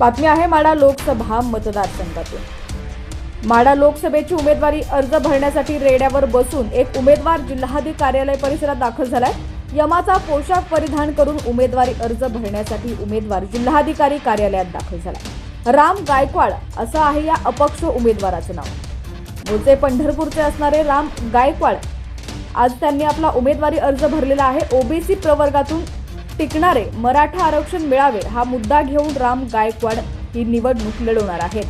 बातमी आहे माडा लोकसभा मतदारसंघातून. माडा लोकसभेची उमेदवारी अर्ज भरण्यासाठी रेड्यावर बसून एक उमेदवार जिल्हाधिकारी कार्यालय परिसरात दाखल झालाय. यमाचा पोशाख परिधान करून उमेदवारी अर्ज भरण्यासाठी उमेदवार जिल्हाधिकारी कार्यालयात दाखल झालाय. राम गायकवाड असं आहे या अपक्ष उमेदवाराचं नाव. मूळचे पंढरपूरचे असणारे राम गायकवाड. आज त्यांनी आपला उमेदवारी अर्ज भरलेला आहे. ओबीसी प्रवर्गातून टिकणारे मराठा आरक्षण मिळावे हा मुद्दा घेऊन राम गायकवाड ही निवडणूक लढवणार आहेत.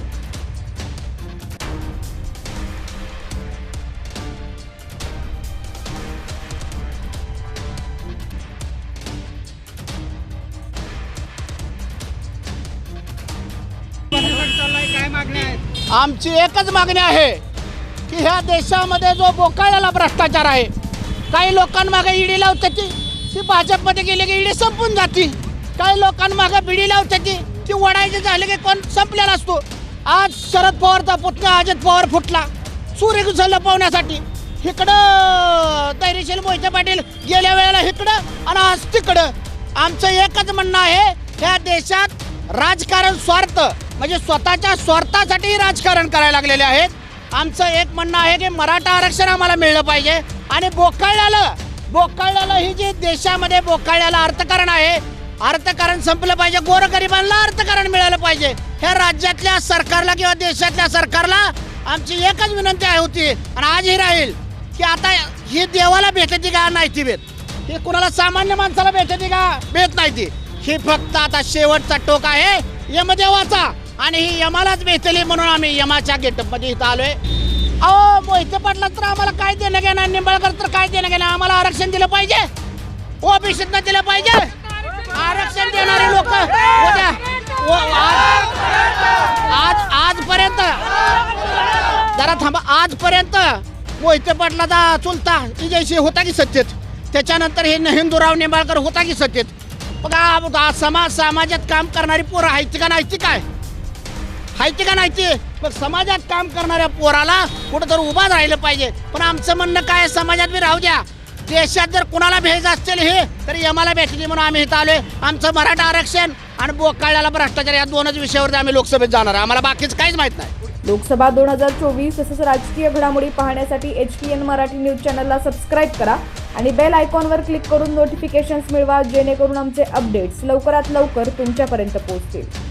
आमची एकच मागणी आहे की ह्या देशामध्ये जो बोकाळलेला भ्रष्टाचार आहे काही लोकांमागे ईडी लावते ती. ती भाजपमध्ये गेले की इडी संपून जाती काही लोकांमागे बिडी लावते ती. ती वडायचे झाले की कोण संपलेला असतो. आज शरद पवारचा पुतण्या अजित पवार फुटला. सूर्य लपवण्यासाठी. इकडं धैर्यशील मोहिते पाटील गेल्या वेळेला इकडं आणि आज तिकडं. आमचं एकच म्हणणं आहे ह्या देशात राजकारण स्वार्थ म्हणजे स्वतःच्या स्वार्थासाठी राजकारण करायला लागलेले आहेत. आमचं एक म्हणणं आहे की मराठा आरक्षण आम्हाला मिळलं पाहिजे. आणि बोकाळल्याला बोकाळ्याला ही जी देशामध्ये बोकाळ्याला अर्थकारण आहे अर्थकारण संपलं पाहिजे गोरगरिबांना अर्थकारण मिळालं पाहिजे. ह्या राज्यातल्या सरकारला किंवा देशातल्या सरकारला आमची एकच विनंती आहे होती आणि आजही राहील की आता ही देवाला भेटते का नाही ती भेट? हे कुणाला सामान्य माणसाला भेटते का भेट नाही ती. ही फक्त आता शेवटचा टोक आहे. यमदेवाचा आणि ही यमालाच भेटली म्हणून आम्ही यमाच्या गेटमध्ये इथं आलोय. अहो मोहिते पाटला तर आम्हाला काय देणं घेणार? निंबाळकर तर काय देणं घेणार? आम्हाला आरक्षण दिलं पाहिजे. ओबीसीतनं दिलं पाहिजे. आरक्षण देणारे लोक उद्या आज आजपर्यंत. जरा थांबा. आजपर्यंत मोहिते पाटलाचा चुलता विजयशी होता की सत्तेत? त्याच्यानंतर हे हिंदूराव निंबाळकर होता की सत्तेत? बघा समाज समाजात काम करणारी पोरं आहेत का नाही ती काय? हायती का नाही ते? मग समाजात काम करणाऱ्या पोराला कुठं तर उभा राहिलं पाहिजे. पण आमचं म्हणणं काय समाजात मी राहू द्या. देशात जर कुणाला भेज असतील हे तर यमाला भेटली म्हणून आम्ही इथं आलोय. आमचं मराठा आरक्षण आणि बोकाळ्याला भ्रष्टाचार या दोनच विषयावरती आम्ही लोकसभेत जाणार आहे. आम्हाला बाकीच काहीच माहीत नाही. लोकसभा दोन हजार चोवीस तसंच राजकीय घडामोडी पाहण्यासाठी H T N Marathi news चॅनलला सबस्क्राईब करा आणि बेल आयकॉनवर क्लिक करून नोटिफिकेशन्स मिळवा जेणेकरून आमचे अपडेट्स लवकरात लवकर तुमच्यापर्यंत पोहोचतील.